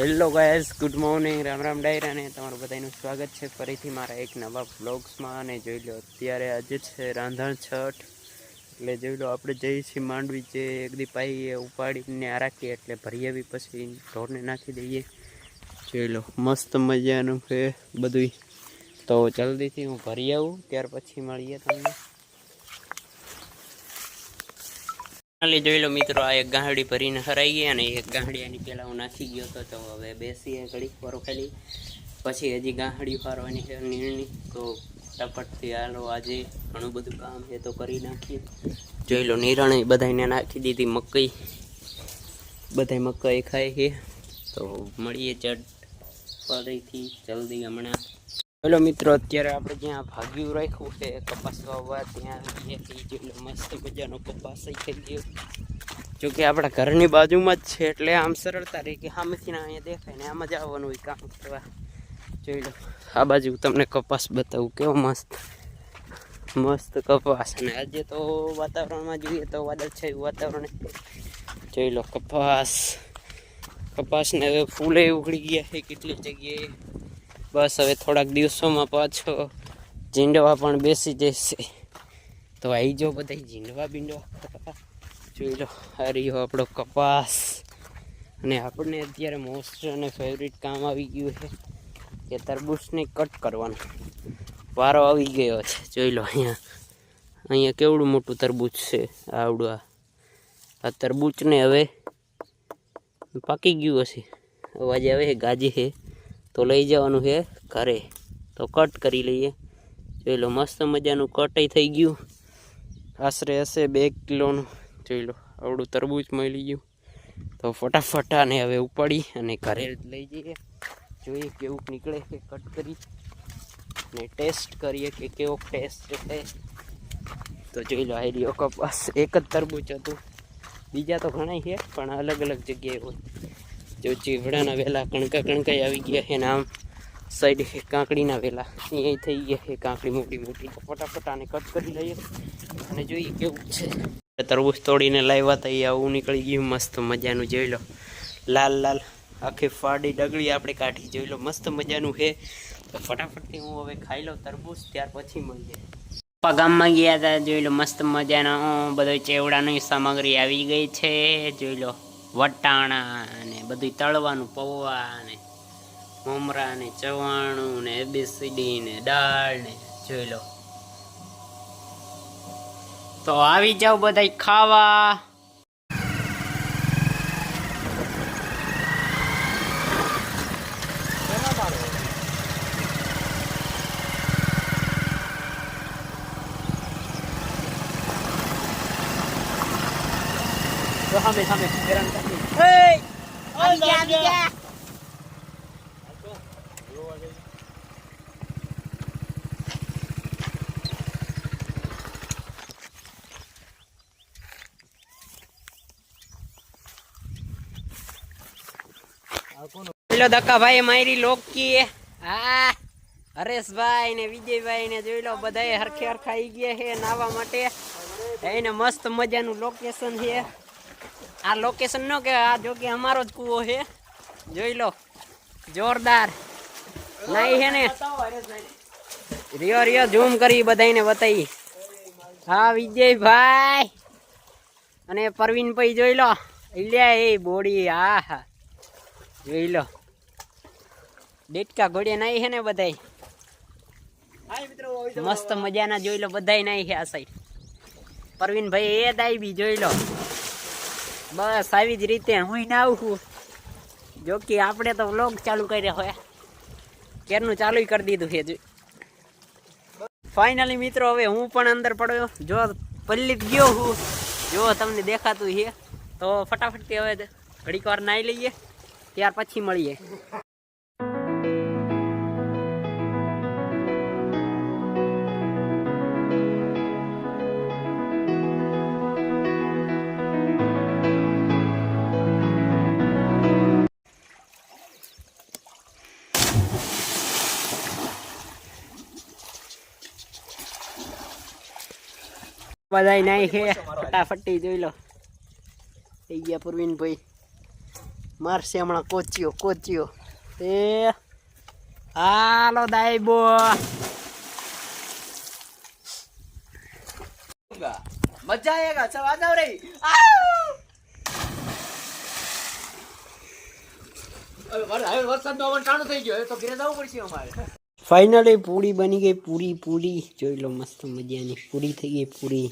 Hello guys good morning Ram Ram ડાયરા ને તમારું બધાનું સ્વાગત છે. ફરીથી મારા એક નવા બ્લોગ્સમાં અને જોઈ લો, અત્યારે આજે છે રાંધણ છઠ. એટલે જોઈ લો, આપણે જઈએ છીએ માંડવી જે એક દી પાઈએ ઉપાડીને આ રાખીએ એટલે ભરી આવી પછી ઢોરને નાખી દઈએ. જોઈ લો, મસ્ત મજાનું છે બધું તો જલ્દીથી હું ભરી આવું, ત્યાર પછી મળીએ તમને. ખાલી જોઈ લો મિત્રો, આ એક ગાંહડી ભરીને હરાઈ ગઈ અને એક ગાંહડી એની પહેલાં હું નાખી ગયો હતો, તો હવે બેસીએ ઘડીક વારો પછી હજી ગાંહડી ફારવાની છે નિર્ણય. તો ફટાફટથી હાલો, આજે ઘણું બધું કામ છે તો કરી નાખીએ. જોઈ લો, નિરાણે બધાને નાખી દીધી મકઈ. બધાય મકઈ ખાય છે. તો મળીએ ચટ ફરીથી જલ્દી હમણાં. ચલો મિત્રો, અત્યારે આપણે જ્યાં ભાગ્યું રાખ્યું છે કપાસ વાવવા ત્યાં જે લો મસ્ત મજાનો કપાસ થઈ ગયો. જોકે આપણા ઘરની બાજુમાં જ છે, એટલે આમ સરળતા રહી કે સામેથી અહીંયા દેખાય ને આમ જ આવવાનું હોય કામ કરવા. જોઈ લો, આ બાજુ તમને કપાસ બતાવું, કેવો મસ્ત મસ્ત કપાસ. અને આજે તો વાતાવરણમાં જોઈએ તો વાદળછાયું વાતાવરણ. જોઈ લો કપાસ, કપાસને હવે ફૂલે ઉઘડી ગયા છે, કેટલી જગ્યાએ. બસ હવે થોડાક દિવસોમાં પાછો ઝીંડવા પણ બેસી જશે. તો આવી જો બધા ઝીંડવા બીંડવા. જોઈ લો, આ રહ્યો આપણો કપાસ. અને આપણને અત્યારે મોસ્ટ અને ફેવરિટ કામ આવી ગયું છે કે તરબૂચને કટ કરવાનું. વારો આવી ગયો છે, જોઈ લો અહીંયા. અહીંયા કેવડું મોટું તરબૂચ છે, આવડું આ. આ તરબૂચને હવે પાકી ગયું હશે. અવાજ આવે છે, ગાજે છે. તો લઈ જવાનું છે ઘરે. તો કટ કરી લઈએ. જોઈ લો, મસ્ત મજાનું કટય થઈ ગયું. આશરે હશે બે કિલોનું. જોઈ લો આવડું તરબૂચ મળી ગયું. તો ફટાફટ આને હવે ઉપાડી અને ઘરે લઈ જઈએ. જોઈએ કેવું નીકળે કે કટ કરી. અને ટેસ્ટ કરીએ કે કેવો ટેસ્ટ છે. તો જોઈ લો, આઈડિયો કપાસ. એક જ તરબૂચ હતું. બીજા તો ઘણા છે, પણ અલગ અલગ જગ્યાએ હોય. જો ચીવડાના વેલા કણકા કણકાઈ આવી ગયા છે ને આમ સાઈડ કાંકડીના વેલા. એ થઈ ગયા છે કાંકડી મોટી મોટી. ફટાફટ આને કટ કરી લઈએ અને જોઈએ કેવું છે. તરબૂચ તોડીને લાવ્યા હતા એ આવું નીકળી ગયું, મસ્ત મજાનું જોઈ લો. લાલ લાલ આખી ફાડી ડગડી આપણે કાઢી, જોઈ લો, મસ્ત મજાનું છે. તો ફટાફટથી હું હવે ખાઈ લઉં તરબૂચ, ત્યાર પછી મળીએ. પપ્પા ગામમાં ગયા હતા, જોઈ લો, મસ્ત મજાનો બધો ચેવડાની સામગ્રી આવી ગઈ છે, જોઈ લો. વટાણા ને બધું તળવાનું પૌવા ને મમરા ને ચવાણું ને એબીસીડી ને દાળ ને જોઈ લો. તો આવી જાવ બધા ખાવા. આવી જા આવી જા પેલો ધક્કાભાઈ મારી લોકી હા, હરેશભાઈ ને વિજયભાઈ ને જોઈ લો બધા હરખે હરખા આવી ગયા છે નાવા માટે. એને મસ્ત મજાનું લોકેશન છે. આ લોકેશન નો કે આ જો કે અમારો જ કૂવો છે. જોઈ લો. જોરદાર. નહીં છે ને? રિયો રિયો ઝૂમ કરી બધાને બતાવી. હા, વિજયભાઈ. અને પરવીન ભાઈ જોઈ લો. ઇલ્યા એ બોડી હા હા જોઈ લો. ડેટકા ઘોડે નાઈ છે ને બધાય. મસ્ત મજાના જોઈ લો, બધાય નાઈ છે આ સાઈડ પરવીનભાઈ એ દાઈ બી જોઈ લો. બસ આવી જ રીતે હું ના આવું જો કે આપણે તો વ્લોગ ચાલુ કર્યા હોય. કેરનું ચાલુ કરી દીધું છે ફાઇનલી મિત્રો, હવે હું પણ અંદર પડ્યો. જો પલ્લીત ગયો હું, જો તમને દેખાતું છે. તો ફટાફટથી હવે ઘડીક વાર નાહી લઈએ, ત્યાર પછી મળીએ. બધાય નાઈ છે ફટાફટી જોઈ લો. થઈ ગયા પૂર્વીનભાઈ મારશે હમણાં કોચિયો કોચિયો. એ હાલો દાઈબો મજા આયેગા ચલ આ જાવ રે વરસાદ નો ટાણું થઈ ગયો તો ઘરે જવું પડશે અમારે. ફાઇનલી પૂરી બની ગઈ પૂરી પૂરી. જોઈ લો મસ્ત મજાની. પૂરી થઈ ગઈ પૂરી.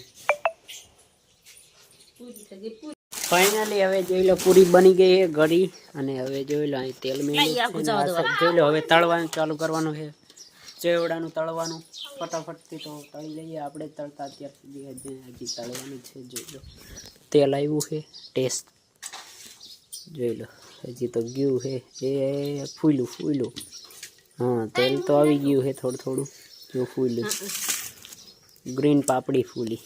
ફાઇનલી હવે જોઈ લો પૂરી બની ગઈ છે ઘડી. અને હવે જોઈ લો અહીં તેલ જોઈ લો હવે તળવાનું ચાલુ કરવાનું છે. ચેવડાનું તળવાનું. ફટાફટથી તો તળી લઈએ. આપણે તળતા અત્યાર સુધી હજી તળવાનું છે જોઈ લો. તેલ આવ્યું છે ટેસ્ટ. જોઈ લો હજી તો ગયું છે. એ ફૂલું ફૂલું હા તેલ તો આવી ગયું છે થોડું થોડું. જો ફૂલ. ગ્રીન પાપડી ફૂલી.